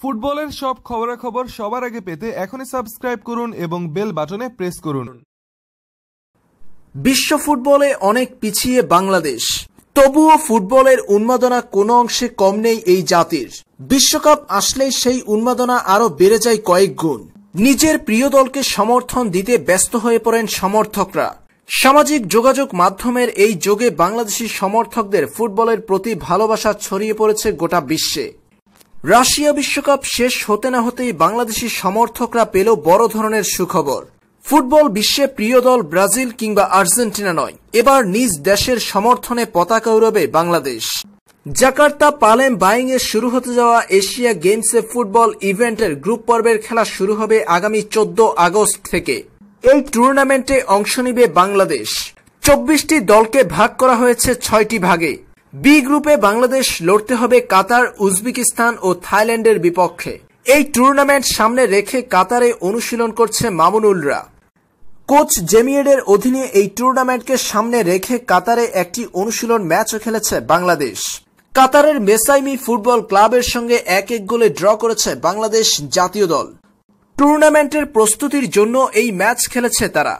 ফুটবলের সব খবরাখবর সবার আগে পেতে এখনই সাবস্ক্রাইব করুন এবং বেল বাটনে প্রেস করুন। বিশ্ব ফুটবলে অনেক পিছিয়ে বাংলাদেশ। তবুও ফুটবলের উন্মাদনা কোনো অংশে কম নেই এই জাতির। বিশ্বকাপ আসলেই সেই উন্মাদনা আরও বেড়ে যায় কয়েক গুণ। নিজের প্রিয় দলকে সমর্থন দিতে ব্যস্ত হয়ে পড়েন সমর্থকরা। সামাজিক যোগাযোগ মাধ্যমের এই যোগে বাংলাদেশি সমর্থকদের ফুটবলের প্রতি ভালোবাসা ছড়িয়ে পড়েছে গোটা বিশ্বে। রাশিয়া বিশ্বকাপ শেষ হতে না হতেই বাংলাদেশি সমর্থকরা পেল বড় ধরনের সুখবর। ফুটবল বিশ্বে প্রিয় দল ব্রাজিল কিংবা আর্জেন্টিনা নয়। এবার নিজ দেশের সমর্থনে পতাকা উড়বে বাংলাদেশ। জাকার্তা পালেম বাইং এ শুরু হতে যাওয়া এশিয়া গেমসে ফুটবল ইভেন্টের গ্রুপ পর্বের খেলা শুরু হবে আগামী চোদ্দ আগস্ট থেকে। এই টুর্নামেন্টে অংশ নিবে বাংলাদেশ। চব্বিশটি দলকে ভাগ করা হয়েছে ছয়টি ভাগে। বি গ্রুপে বাংলাদেশ লড়তে হবে কাতার, উজবেকিস্তান ও থাইল্যান্ডের বিপক্ষে। এই টুর্নামেন্ট সামনে রেখে কাতারে অনুশীলন করছে মামুনুলরা। কোচ জেমিয়েডের অধীনে এই টুর্নামেন্টকে সামনে রেখে কাতারে একটি অনুশীলন ম্যাচও খেলেছে বাংলাদেশ। কাতারের মেসাইমি ফুটবল ক্লাবের সঙ্গে এক এক গোলে ড্র করেছে বাংলাদেশ জাতীয় দল। টুর্নামেন্টের প্রস্তুতির জন্য এই ম্যাচ খেলেছে তারা।